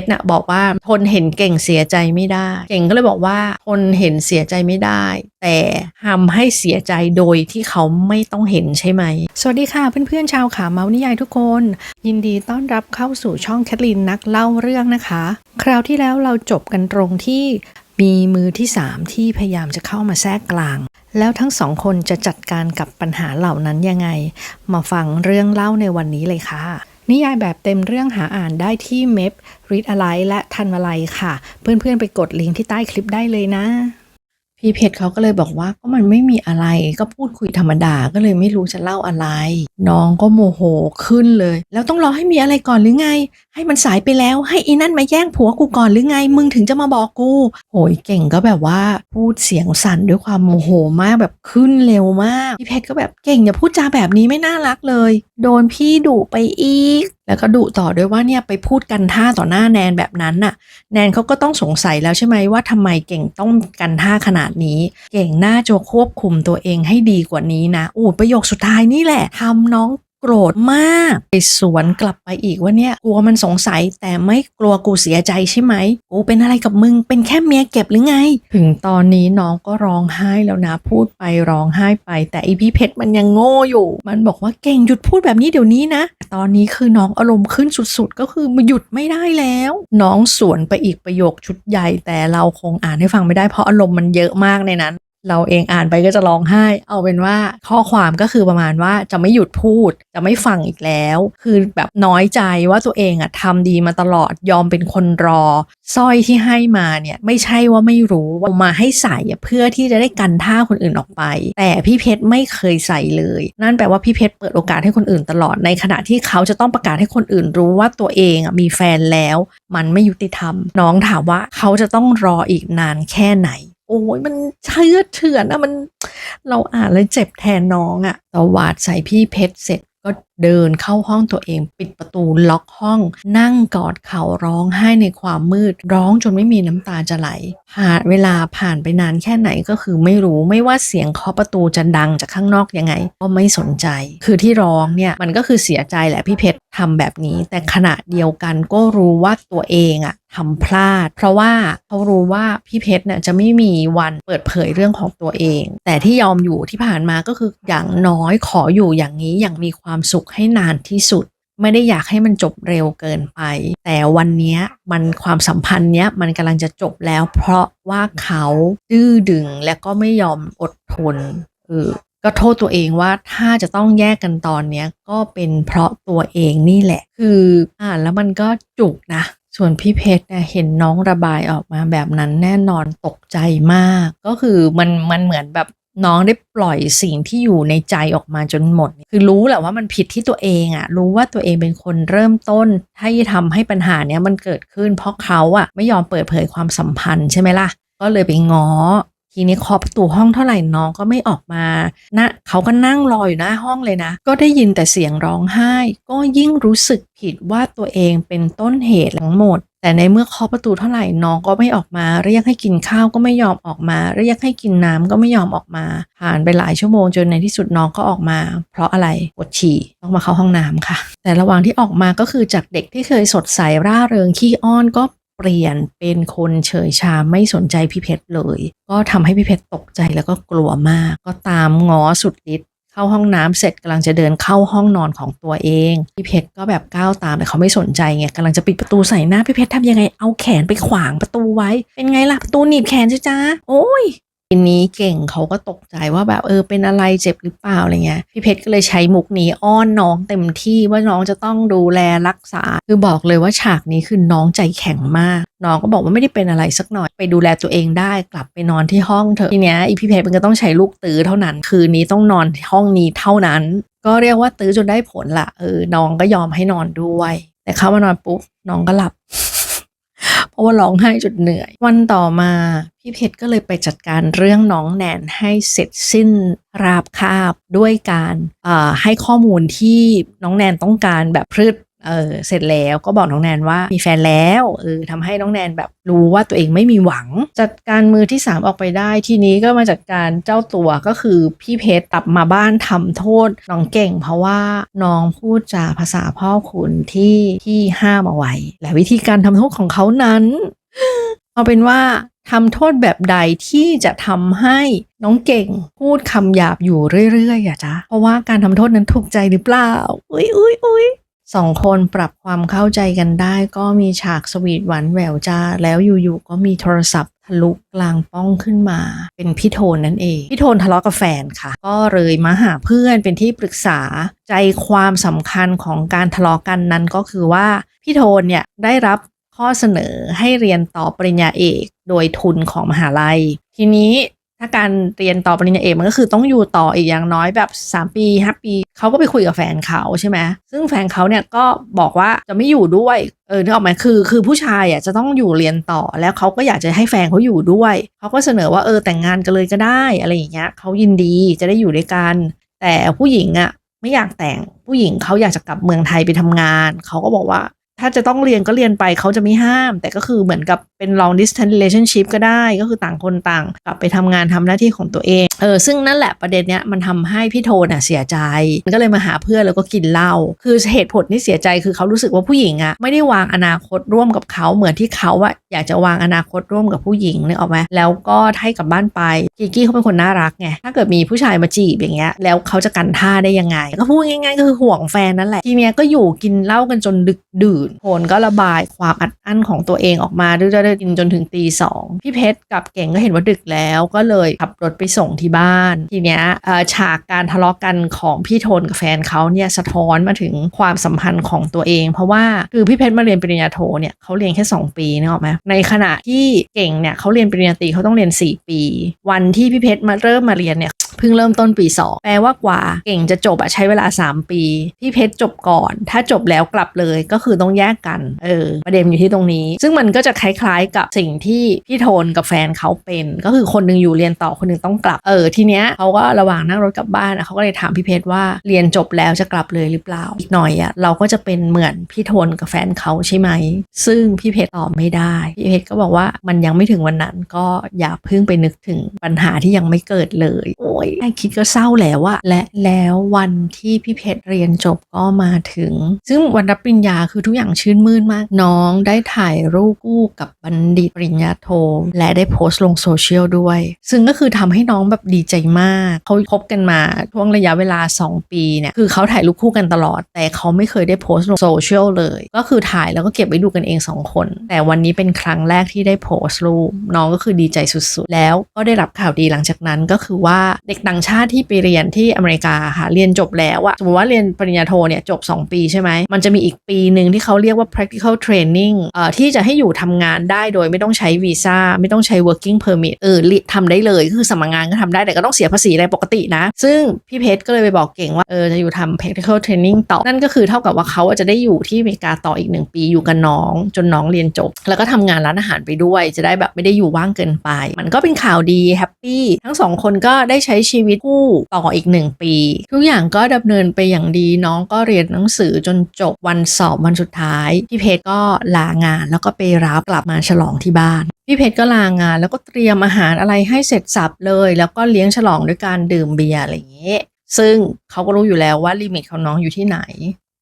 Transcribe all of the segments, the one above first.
ชรน่ะบอกว่าทนเห็นเก่งเสียใจไม่ได้ เก่งก็เลยบอกว่าทนเห็นเสียใจไม่ได้ แต่ทำให้เสียใจโดยที่เขาไม่ต้องเห็นใช่ไหม สวัสดีค่ะเพื่อนๆชาวขาเมาส์นิยายทุกคน ยินดีต้อนรับเข้าสู่ช่องแคทลินนักเล่าเรื่องนะคะ คราวที่แล้วเราจบกันตรงที่มีมือที่สามที่พยายามจะเข้ามาแทรกกลาง แล้วทั้งสองคนจะจัดการกับปัญหาเหล่านั้นยังไง มาฟังเรื่องเล่าในวันนี้เลยค่ะ นิยายแบบเต็มเรื่องหาอ่านได้ที่เม p Read a l i และทันวลัยค่ะ เพื่อนๆไปกดลิงก์ที่ใต้คลิปได้เลยนะ พี่เพชรเขาก็เลยบอกว่าก็มันไม่มีอะไรก็พูดคุยธรรมดาก็เลยไม่รู้จะเล่าอะไร น้องก็โมโหขึ้นเลย แล้วต้องรอให้มีอะไรก่อนหรือไง ให้มันสายไปแล้วให้อีนั่นมาแย่งผัวกูก่อนหรือไง มึงถึงจะมาบอกกูโหยเก่งก็แบบว่าพูดเสียงสั่นด้วยความโมโหมากแบบขึ้นเร็วมาก พี่เพชรก็แบบเก่งอย่าพูดจาแบบนี้ไม่น่ารักเลย โดนพี่ดุไปอีกแล้วก็ดุต่อด้วยว่าเนี่ยไปพูดกันท่าต่อหน้าแนนแบบนั้นน่ะ แนนเขาก็ต้องสงสัยแล้วใช่ไหมว่าทำไมเก่งต้องกันท่าขนาดนี้ เก่งน่าจะควบคุมตัวเองให้ดีกว่านี้นะอู้ประโยคสุดท้ายนี่แหละทำน้อง โกรธมากไปสวนกลับไปอีกว่าเนี่ยกลัวมันสงสัยแต่ไม่กลัวกูเสียใจใช่ไหมกูเป็นอะไรกับมึงเป็นแค่เมียเก็บหรือไง ถึงตอนนี้น้องก็ร้องไห้แล้วนะพูดไปร้องไห้ไป แต่อีพี่เพชรมันยังโง่อยู่ มันบอกว่าเก่งหยุดพูดแบบนี้เดี๋ยวนี้นะ ตอนนี้คือน้องอารมณ์ขึ้นสุดๆ ก็คือหยุดไม่ได้แล้ว น้องสวนไปอีกประโยคชุดใหญ่ แต่เราคงอ่านให้ฟังไม่ได้เพราะอารมณ์มันเยอะมากในนั้น เราเองอ่านไปก็จะร้องไห้ เอาเป็นว่าข้อความก็คือประมาณว่าจะไม่หยุดพูด จะไม่ฟังอีกแล้ว คือแบบน้อยใจว่าตัวเองอะทำดีมาตลอดยอมเป็นคนรอสร้อยที่ให้มาเนี่ยไม่ใช่ว่าไม่รู้ว่ามาให้ใส่เพื่อที่จะได้กันท่าคนอื่นออกไป แต่พี่เพชรไม่เคยใส่เลย นั่นแปลว่าพี่เพชรเปิดโอกาสให้คนอื่นตลอดในขณะที่เขาจะต้องประกาศให้คนอื่นรู้ว่าตัวเองอะมีแฟนแล้ว มันไม่ยุติธรรม น้องถามว่าเขาจะต้องรออีกนานแค่ไหน โอ้ยมันเชื่อเถื่อนอะมันเราอ่านแล้วเจ็บแทนน้องอะตวาดใส่พี่เพชรเสร็จก็ เดินเข้าห้องตัวเอง ปิดประตูล็อกห้อง นั่งกอดเขาร้องไห้ในความมืด ร้องจนไม่มีน้ำตาจะไหลผ่านเวลาผ่านไปนานแค่ไหนก็คือไม่รู้ไม่ว่าเสียงเคาะประตูจะดังจากข้างนอกยังไง ก็ไม่สนใจ คือที่ร้องเนี่ยมันก็คือเสียใจแหละพี่เพชรทำแบบนี้ แต่ขณะเดียวกันก็รู้ว่าตัวเองอะทำพลาด เพราะว่าเขารู้ว่าพี่เพชรเนี่ยจะไม่มีวันเปิดเผยเรื่องของตัวเอง แต่ที่ยอมอยู่ที่ผ่านมาก็คืออย่างน้อยขออยู่อย่างนี้อย่างมีความสุขให้นานที่สุด ไม่ได้อยากให้มันจบเร็วเกินไป แต่วันนี้มันความสัมพันธ์เนี้ยมันกำลังจะจบแล้ว เพราะว่าเขาดื้อดึงและก็ไม่ยอมอดทนเออก็โทษตัวเองว่าถ้าจะต้องแยกกันตอนเนี้ยก็เป็นเพราะตัวเองนี่แหละ คืออ่านแล้วมันก็จุกนะ ส่วนพี่เพชรเนี่ยเห็นน้องระบายออกมาแบบนั้นแน่นอนตกใจมาก ก็คือมันมันเหมือนแบบ น้องได้ปล่อยสิ่งที่อยู่ในใจออกมาจนหมด คือรู้แหละว่ามันผิดที่ตัวเองอะรู้ว่าตัวเองเป็นคนเริ่มต้นที่ทำให้ปัญหาเนี้ยมันเกิดขึ้น เพราะเขาอะไม่ยอมเปิดเผยความสัมพันธ์ใช่ไหมล่ะ ก็เลยไปง้อทีนี้เคาะประตูห้องเท่าไหร่น้องก็ไม่ออกมานะเขาก็นั่งรออยู่หน้าห้องเลยนะ ก็ได้ยินแต่เสียงร้องไห้ ก็ยิ่งรู้สึกผิดว่าตัวเองเป็นต้นเหตุทั้งหมด แต่ในเมื่อเคาะประตูเท่าไหร่น้องก็ไม่ออกมา เรียกให้กินข้าวก็ไม่ยอมออกมา เรียกให้กินน้ำก็ไม่ยอมออกมา ผ่านไปหลายชั่วโมงจนในที่สุดน้องก็ออกมา เพราะอะไรปวดฉี่ต้องมาเข้าห้องน้ำค่ะ แต่ระหว่างที่ออกมาก็คือจากเด็กที่เคยสดใสร่าเริงขี้อ้อนก็เปลี่ยนเป็นคนเฉยชาไม่สนใจพี่เพชรเลย ก็ทำให้พี่เพชรตกใจแล้วก็กลัวมาก ก็ตามง้อสุดฤทธิ์ เข้าห้องน้ำเสร็จกำลังจะเดินเข้าห้องนอนของตัวเอง พี่เพชรก็แบบก้าวตามแต่เขาไม่สนใจไงกำลังจะปิดประตูใส่หน้าพี่เพชรทำยังไงเอาแขนไปขวางประตูไว้ เป็นไงล่ะประตูหนีบแขนจ้าจ้าโอ้ย ทีนี้เก่งเขาก็ตกใจว่าแบบเออเป็นอะไรเจ็บหรือเปล่าอะไรเงี้ยพี่เพชรก็เลยใช้มุกนี้อ้อนน้องเต็มที่ว่าน้องจะต้องดูแลรักษา คือบอกเลยว่าฉากนี้คือน้องใจแข็งมาก น้องก็บอกว่าไม่ได้เป็นอะไรสักหน่อย ไปดูแลตัวเองได้กลับไปนอนที่ห้องเถอะทีเนี้ยอีพี่เพชรมันก็ต้องใช้ลูกตื้อเท่านั้น คืนนี้ต้องนอนห้องนี้เท่านั้น ก็เรียกว่าตื้อจนได้ผลละเออน้องก็ยอมให้นอนด้วย แต่เข้ามานอนปุ๊บน้องก็หลับ เพราะว่าร้องไห้จนเหนื่อย วันต่อมาพี่เพชรก็เลยไปจัดการเรื่องน้องแนนให้เสร็จสิ้นราบคาบด้วยการให้ข้อมูลที่น้องแนนต้องการแบบพืช เออเสร็จแล้วก็บอกน้องแนนว่ามีแฟนแล้วเออทำให้น้องแนนแบบรู้ว่าตัวเองไม่มีหวัง จัดการมือที่ 3 ออกไปได้ทีนี้ก็มาจัดการเจ้าตัวก็คือพี่เพชรกลับมาบ้านทำโทษน้องเก่ง เพราะว่าน้องพูดจาภาษาพ่อขุนที่ที่ห้ามเอาไว้ และวิธีการทำโทษของเขานั้น เอาเป็นว่าทำโทษแบบใดที่จะทำให้น้องเก่งพูดคำหยาบอยู่เรื่อยๆอะจ๊ะเพราะว่าการทำโทษนั้นถูกใจหรือเปล่าอุ้ยอุ้ยอุ้ย สองคนปรับความเข้าใจกันได้ก็มีฉากสวีทหวานแหววจ้า แล้วอยู่ๆก็มีโทรศัพท์ทะลุกลางป้องขึ้นมา เป็นพี่โทนนั่นเอง พี่โทนทะเลาะกับแฟนค่ะ ก็เลยมาหาเพื่อนเป็นที่ปรึกษาใจความสำคัญของการทะเลาะกันนั้นก็คือว่าพี่โทนเนี่ยได้รับข้อเสนอให้เรียนต่อปริญญาเอก โดยทุนของมหาลัย ทีนี้ ถ้าการเรียนต่อปริญญาเอกมันก็คือต้องอยู่ต่ออีกอย่างน้อยแบบ 3 ปี5ปีเขาก็ไปคุยกับแฟนเขาใช่ไหมซึ่งแฟนเขาเนี่ยก็บอกว่าจะไม่อยู่ด้วยเออนึกออกไหมคือ คือผู้ชายอะจะต้องอยู่เรียนต่อแล้วเขาก็อยากจะให้แฟนเขาอยู่ด้วยเขาก็เสนอว่าเออแต่งงานกันเลยก็ได้อะไรอย่างเงี้ยเขายินดีจะได้อยู่ด้วยกัน แต่ผู้หญิงอะไม่อยากแต่งผู้หญิงเขาอยากจะกลับเมืองไทยไปทำงานเขาก็บอกว่า ถ้าจะต้องเรียนก็เรียนไปเขาจะไม่ห้าม แต่ก็คือเหมือนกับเป็น long distance relationship ก็ได้ ก็คือต่างคนต่าง กลับไปทำงานทำหน้าที่ของตัวเอง เออ ซึ่งนั่นแหละประเด็นเนี้ยมันทำให้พี่โทนอะเสียใจ มันก็เลยมาหาเพื่อนแล้วก็กินเหล้า คือเหตุผลที่เสียใจคือเขารู้สึกว่าผู้หญิงอะไม่ได้วางอนาคตร่วมกับเขาเหมือนที่เขาอะอยากจะวางอนาคตร่วมกับผู้หญิงนึกออกไหมแล้วก็ให้กลับบ้านไป กิกกี้เขาเป็นคนน่ารักไง ถ้าเกิดมีผู้ชายมาจีบอย่างเงี้ย แล้วเขาจะกันท่าได้ยังไง ก็พูดง่ายๆก็คือห่วงแฟนนั่นแหละ ทีเนี้ยก็อยู่กินเหล้ากันจนดึกดื่นโทนก็ระบายความอัดอั้นของตัวเองออกมาเรื่อยๆกินจนถึงตีสองพี่เพชรกับเก่งก็เห็นว่าดึกแล้วก็เลยขับรถไปส่งที่บ้าน ทีเนี้ยฉากการทะเลาะกันของพี่โทนกับแฟนเขาเนี่ยสะท้อนมาถึงความสัมพันธ์ของตัวเอง เพราะว่าคือพี่เพชรมาเรียนปริญญาโทเนี่ยเขาเรียนแค่ 2 ปีนึกออกไหมในขณะที่เก่งเนี่ยเขาเรียนปริญญาตรีเขาต้องเรียน 4 ปี วันที่พี่เพชรมาเริ่มมาเรียนเนี่ย เพิ่งเริ่มต้นปี 2 แปลว่ากว่าเก่งจะจบอะใช้เวลา 3 ปี พี่เพชรจบก่อน ถ้าจบแล้วกลับเลยก็คือต้องแยกกัน เออ ประเด็นอยู่ที่ตรงนี้ ซึ่งมันก็จะคล้ายๆกับสิ่งที่พี่โทนกับแฟนเขาเป็น ก็คือคนหนึงอยู่เรียนต่อคนหนึงต้องกลับ เออ ทีเนี้ยเขาก็ระหว่างนั่งรถกลับบ้านอะเขาก็เลยถามพี่เพชรว่าเรียนจบแล้วจะกลับเลยหรือเปล่า อีกหน่อยอะเราก็จะเป็นเหมือนพี่โทนกับแฟนเขาใช่ไหม ซึ่งพี่เพชรตอบไม่ได้ พี่เพชรก็บอกว่ามันยังไม่ถึงวันนั้นก็อย่าเพิ่งไปนึกถึงปัญหาที่ยังไม่เกิดเลย โอ้ยแค่คิดก็เศร้าแล้วอะและแล้ววันที่พี่เพชรเรียนจบก็มาถึง ซึ่งวันรับปริญญาคือทุกอย่างชื่นมื่นมาก น้องได้ถ่ายรูปคู่กับบัณฑิตปริญญาโท และได้โพสต์ลงโซเชียลด้วย ซึ่งก็คือทำให้น้องแบบดีใจมาก เขาคบกันมาช่วงระยะเวลา 2 ปีเนี่ย คือเขาถ่ายรูปคู่กันตลอด แต่เขาไม่เคยได้โพสต์ลงโซเชียลเลย ก็คือถ่ายแล้วก็เก็บไว้ดูกันเอง 2 คน แต่วันนี้เป็นครั้งแรกที่ได้โพสต์รูป น้องก็คือดีใจสุดๆ แล้วก็ได้รับข่าวดีหลังจากนั้นก็คือว่าเด็กต่างชาติที่ไปเรียนที่อเมริกาค่ะเรียนจบแล้วอะสมมติว่าเรียนปริญญาโทเนี่ยจบ 2 ปีใช่ไหมมันจะมีอีกปีหนึ่งที่เขาเรียกว่า practical training เอ่อที่จะให้อยู่ทำงานได้โดยไม่ต้องใช้วีซ่าไม่ต้องใช้ working permit เออทำได้เลยคือสมัครงานก็ทำได้แต่ก็ต้องเสียภาษีอะไรปกตินะ ซึ่งพี่เพชรก็เลยไปบอกเก่งว่าเออจะอยู่ทำ practical training ต่อ นั่นก็คือเท่ากับว่าเขาจะได้อยู่ที่อเมริกาต่ออีกหนึ่งปีอยู่กับน้อง จนน้องเรียนจบ แล้วก็ทำงานร้านอาหารไปด้วย จะได้แบบไม่ได้อยู่ว่างเกินไป มันก็เป็นข่าวดีแฮปปี้ทั้งสองคนก็ได้ใช้ช้ชีวิตคู่ต่ออีกหนึ่งปี ทุกอย่างก็ดำเนินไปอย่างดีน้องก็เรียนหนังสือจนจบวันสอบวันสุดท้าย พี่เพชรก็ลางานแล้วก็ไปรับกลับมาฉลองที่บ้านพี่เพชรก็ลางานแล้วก็เตรียมอาหารอะไรให้เสร็จสับเลย แล้วก็เลี้ยงฉลองด้วยการดื่มเบียร์อะไรอย่างเงี้ยซึ่งเขาก็รู้อยู่แล้วว่าลิมิตของน้องอยู่ที่ไหน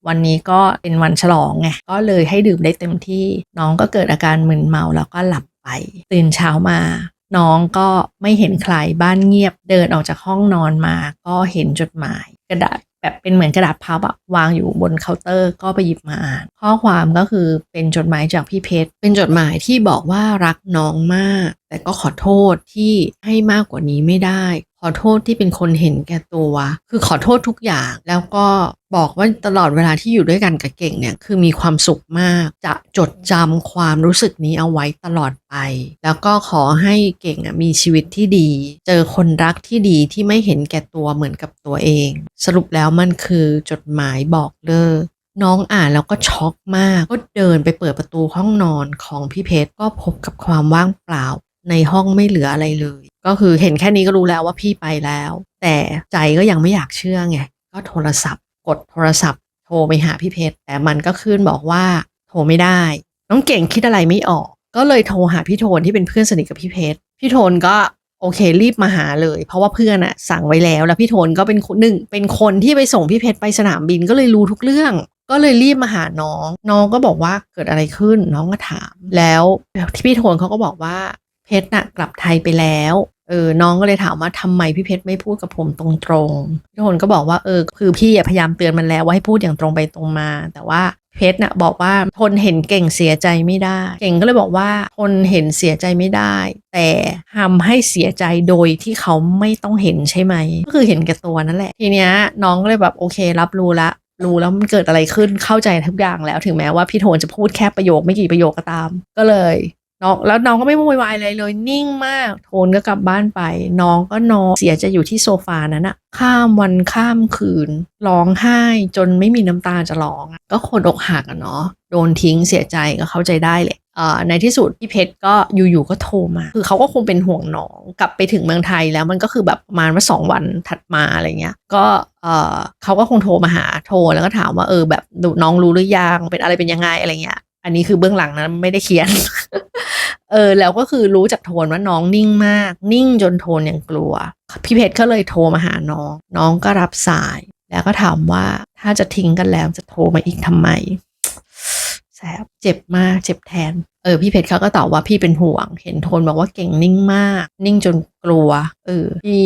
วันนี้ก็เป็นวันฉลองไงก็เลยให้ดื่มได้เต็มที่ น้องก็เกิดอาการมึนเมาแล้วก็หลับไป ตื่นเช้ามา น้องก็ไม่เห็นใครบ้านเงียบเดินออกจากห้องนอนมา ก็เห็นจดหมาย กระดาษแบบเป็นเหมือนกระดาษพับอะวางอยู่บนเคาน์เตอร์ก็ไปหยิบมาอ่าน ข้อความก็คือเป็นจดหมายจากพี่เพชรเป็นจดหมายที่บอกว่ารักน้องมาก แต่ก็ขอโทษที่ให้มากกว่านี้ไม่ได้ ขอโทษที่เป็นคนเห็นแก่ตัว คือขอโทษทุกอย่างแล้วก็บอกว่าตลอดเวลาที่อยู่ด้วยกันกับเก่งเนี่ยคือมีความสุขมากจะจดจำความรู้สึกนี้เอาไว้ตลอดไป แล้วก็ขอให้เก่งอะมีชีวิตที่ดี เจอคนรักที่ดีที่ไม่เห็นแก่ตัวเหมือนกับตัวเอง สรุปแล้วมันคือจดหมายบอกเลิกน้องอ่านแล้วก็ช็อกมาก ก็เดินไปเปิดประตูห้องนอนของพี่เพชรก็พบกับความว่างเปล่า ในห้องไม่เหลืออะไรเลย ก็คือเห็นแค่นี้ก็รู้แล้วว่าพี่ไปแล้ว แต่ใจก็ยังไม่อยากเชื่อไงก็โทรศัพท์ กดโทรศัพท์ โทรไปหาพี่เพชรแต่มันก็ขึ้นบอกว่า โทรไม่ได้ น้องเก่งคิดอะไรไม่ออก ก็เลยโทรหาพี่โทนที่เป็นเพื่อนสนิทกับพี่เพชรพี่โทนก็โอเครีบมาหาเลย เพราะว่าเพื่อนอะสั่งไว้แล้ว แล้วพี่โทนก็เป็นคนหนึ่งเป็นคนที่ไปส่งพี่เพชรไปสนามบินก็เลยรู้ทุกเรื่อง ก็เลยรีบมาหาน้อง น้องก็บอกว่าเกิดอะไรขึ้น น้องก็ถาม แล้วที่พี่โทนเขาก็บอกว่า เพชรน่ะกลับไทยไปแล้วเออน้องก็เลยถามว่าทำไมพี่เพชรไม่พูดกับผมตรงๆพี่โทนก็บอกว่าเออคือพี่พยายามเตือนมันแล้วว่าให้พูดอย่างตรงไปตรงมา แต่ว่าเพชรน่ะบอกว่าทนเห็นเก่งเสียใจไม่ได้ เก่งก็เลยบอกว่าทนเห็นเสียใจไม่ได้ แต่ทำให้เสียใจโดยที่เขาไม่ต้องเห็นใช่ไหม ก็คือเห็นแก่ตัวนั่นแหละ ทีเนี้ยน้องก็เลยแบบโอเค รับรู้ละรู้แล้วมันเกิดอะไรขึ้นเข้าใจทุกอย่างแล้วถึงแม้ว่าพี่โทนจะพูดแค่ประโยคไม่กี่ประโยคก็ตาม ก็เลย น้องแล้วน้องก็ไม่วุ่นวายอะไรเลยนิ่งมาก โทนก็กลับบ้านไป น้องก็นอนเสียจะอยู่ที่โซฟานั้นอะข้ามวันข้ามคืนร้องไห้จนไม่มีน้ำตาจะร้องก็คนอกหักอะเนาะโดนทิ้งเสียใจก็เข้าใจได้แหละเอ่อในที่สุดพี่เพชรก็อยู่ๆก็โทรมา คือเขาก็คงเป็นห่วงน้องกลับไปถึงเมืองไทยแล้วมันก็คือแบบประมาณว่าสองวันถัดมาอะไรเงี้ย ก็เอ่อเขาก็คงโทรมาหาโทรแล้วก็ถามว่าเออแบบน้องรู้หรือยังเป็นอะไรเป็นยังไงอะไรเงี้ย อันนี้คือเบื้องหลังนะไม่ได้เขียน เออแล้วก็คือรู้จากโทนว่าน้องนิ่งมาก นิ่งจนโทนยังกลัว พี่เพชรก็เลยโทรมาหาน้อง น้องก็รับสาย แล้วก็ถามว่าถ้าจะทิ้งกันแล้วจะโทรมาอีกทำไมแสบเจ็บมากเจ็บแทน เออพี่เพชรเขาก็ตอบว่าพี่เป็นห่วง เห็นโทนบอกว่าเก่งนิ่งมาก นิ่งจนกลัว เออพี่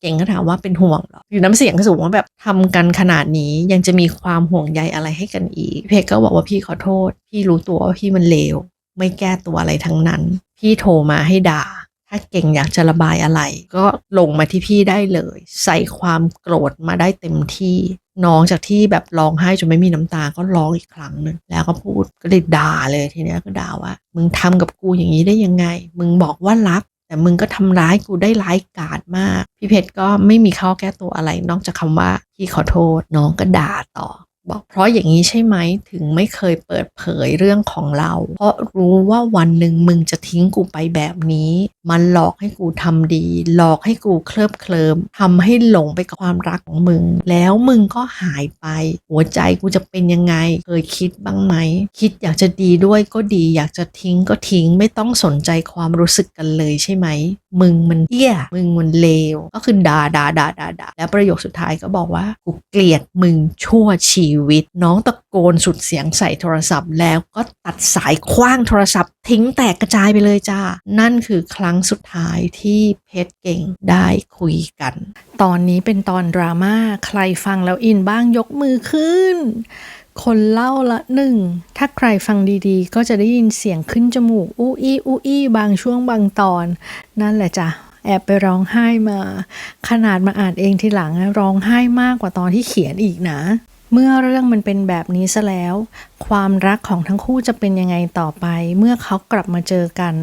เก่งก็ถามว่าเป็นห่วงหรอ อยู่น้ำเสียงสูงว่าแบบทำกันขนาดนี้ยังจะมีความห่วงใยอะไรให้กันอีกพี่เพชรก็บอกว่าพี่ขอโทษ พี่รู้ตัวว่าพี่มันเลว ไม่แก้ตัวอะไรทั้งนั้น พี่โทรมาให้ด่า ถ้าเก่งอยากจะระบายอะไร ก็ลงมาที่พี่ได้เลย ใส่ความโกรธมาได้เต็มที่น้องจากที่แบบร้องไห้จนไม่มีน้ำตาก็ร้องอีกครั้งหนึ่งแล้วก็พูดก็เลยด่าเลยทีเนี้ยก็ด่าว่า มึงทำกับกูอย่างนี้ได้ยังไง มึงบอกว่ารัก แต่มึงก็ทำร้ายกูได้ร้ายกาจมาก พี่เพชรก็ไม่มีข้อแก้ตัวอะไร นอกจากคำว่าพี่ขอโทษน้องก็ด่าต่อ บอกเพราะอย่างนี้ใช่ไหมถึงไม่เคยเปิดเผยเรื่องของเรา เพราะรู้ว่าวันหนึ่งมึงจะทิ้งกูไปแบบนี้ มันหลอกให้กูทำดี หลอกให้กูเคลิบเคลิมทำให้หลงไปกับความรักของมึง แล้วมึงก็หายไป หัวใจกูจะเป็นยังไง เคยคิดบ้างไหม คิดอยากจะดีด้วยก็ดี อยากจะทิ้งก็ทิ้งไม่ต้องสนใจความรู้สึกกันเลยใช่ไหมมึงมันเอี้ย มึงมันเลว ก็คือด่าด่าด่าด่าด่าแล้วประโยคสุดท้ายก็บอกว่ากูเกลียดมึงชั่วชีวิต น้องตะโกนสุดเสียงใส่โทรศัพท์ แล้วก็ตัดสายคว้างโทรศัพท์ ทิ้งแตกกระจายไปเลยจ้า นั่นคือครั้งสุดท้ายที่เพชรเก่งได้คุยกัน ตอนนี้เป็นตอนดราม่าใครฟังแล้วอินบ้างยกมือขึ้นคนเล่าละหนึ่ง ถ้าใครฟังดีๆ ก็จะได้ยินเสียงขึ้นจมูก อู้อี้อู้อี้บางช่วงบางตอน นั่นแหละจ้ะ แอบไปร้องไห้มา ขนาดมาอ่านเองทีหลังนะร้องไห้มากกว่าตอนที่เขียนอีกนะ เมื่อเรื่องมันเป็นแบบนี้ซะแล้ว ความรักของทั้งคู่จะเป็นยังไงต่อไป เมื่อเขากลับมาเจอกัน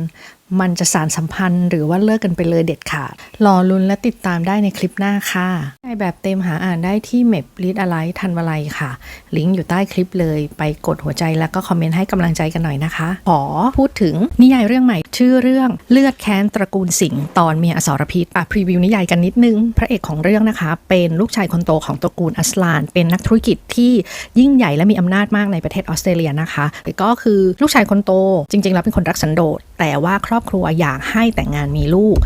มันจะสารสัมพันธ์หรือว่าเลิกกันไปเลยเด็ดขาด รอลุ้นและติดตามได้ในคลิปหน้าค่ะ ในแบบเต็มหาอ่านได้ที่เม p ลิ d อะไรทันวลัยค่ะ ลิงก์อยู่ใต้คลิปเลย ไปกดหัวใจแล้วก็คอมเมนต์ให้กำลังใจกันหน่อยนะคะ ขอพูดถึงนิยายเรื่องใหม่ ชื่อเรื่องเลือดแค้นตระกูลสิงห์ตอนเมียอสรพิษอะพรีวิวนิยายกันนิดนึง พระเอกของเรื่องนะคะ เป็นลูกชายคนโตของตระกูลอัสลาน เป็นนักธุรกิจที่ยิ่งใหญ่และมีอำนาจมากในประเทศออสเตรเลียนะคะก็คือลูกชายคนโตจริง ๆ แล้วเป็นคนรักสันโดษแต่ว่าครอบครัวอยากให้แต่งงานมีลูก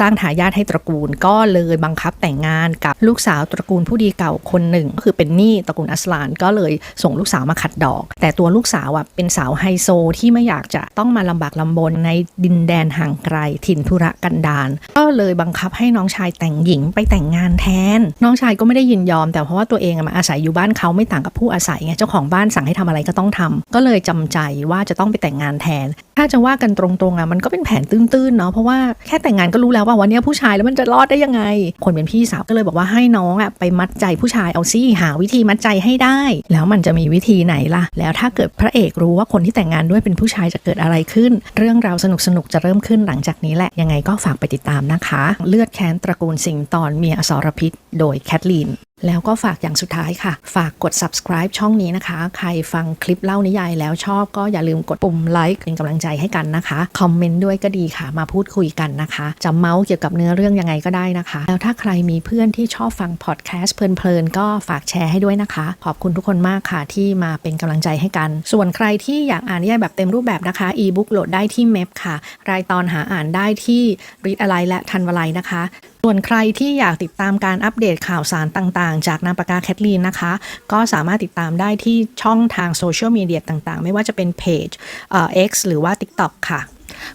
สร้างทายาทให้ตระกูล ก็เลยบังคับแต่งงานกับลูกสาวตระกูลผู้ดีเก่าคนหนึ่ง คือเป็นหนี้ตระกูลอัสลานก็เลยส่งลูกสาวมาขัดดอก แต่ตัวลูกสาวอะเป็นสาวไฮโซที่ไม่อยากจะต้องมาลำบากลำบนในดินแดนห่างไกลถิ่นธุระกันดารก็เลยบังคับให้น้องชายแต่งหญิงไปแต่งงานแทน น้องชายก็ไม่ได้ยินยอม แต่เพราะว่าตัวเองมาอาศัยอยู่บ้านเขาไม่ต่างกับผู้อาศัยไงเจ้าของบ้านสั่งให้ทำอะไรก็ต้องทำก็เลยจำใจว่าจะต้องไปแต่งงานแทน ถ้าจะว่ากันตรงๆอะมันก็เป็นแผนตื้นๆเนาะเพราะว่าแค่แต่งงานก็รู้แล้วว่าวันนี้ผู้ชายแล้วมันจะรอดได้ยังไง คนเป็นพี่สาวก็เลยบอกว่าให้น้องอะไปมัดใจผู้ชายเอาซี่หาวิธีมัดใจให้ได้ แล้วมันจะมีวิธีไหนล่ะ แล้วถ้าเกิดพระเอกรู้ว่าคนที่แต่งงานด้วยเป็นผู้ชายจะเกิดอะไรขึ้น เรื่องราวสนุกๆจะเริ่มขึ้นหลังจากนี้แหละ ยังไงก็ฝากไปติดตามนะคะ เลือดแค้นตระกูลสิงห์ตอนเมียอสรพิษ โดยแคทลีน แล้วก็ฝากอย่างสุดท้ายค่ะ ฝากกด subscribe ช่องนี้นะคะ ใครฟังคลิปเล่านิยายแล้วชอบก็อย่าลืมกดปุ่มไลค์เป็นกำลังใจให้กันนะคะ คอมเมนต์ด้วยก็ดีค่ะ มาพูดคุยกันนะคะ จะเมาส์เกี่ยวกับเนื้อเรื่องยังไงก็ได้นะคะ แล้วถ้าใครมีเพื่อนที่ชอบฟังพอดแคสต์เพลินๆ ก็ฝากแชร์ให้ด้วยนะคะ ขอบคุณทุกคนมากค่ะที่มาเป็นกำลังใจให้กัน ส่วนใครที่อยากอ่านนิยายแบบเต็มรูปแบบนะคะ e-book โหลดได้ที่เมพค่ะ รายตอนหาอ่านได้ที่ read อะไรและทันวลัยนะคะ ส่วนใครที่อยากติดตามการอัปเดตข่าวสารต่างๆ จากนามปากกาแคทลีนนะคะ ก็สามารถติดตามได้ที่ช่องทางโซเชียลมีเดียต่างๆ ไม่ว่าจะเป็นเพจเอ่อ X หรือว่า TikTok ค่ะ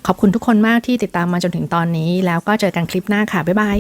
ขอบคุณทุกคนมากที่ติดตามมาจนถึงตอนนี้ แล้วก็เจอกันคลิปหน้าค่ะ บ๊ายบาย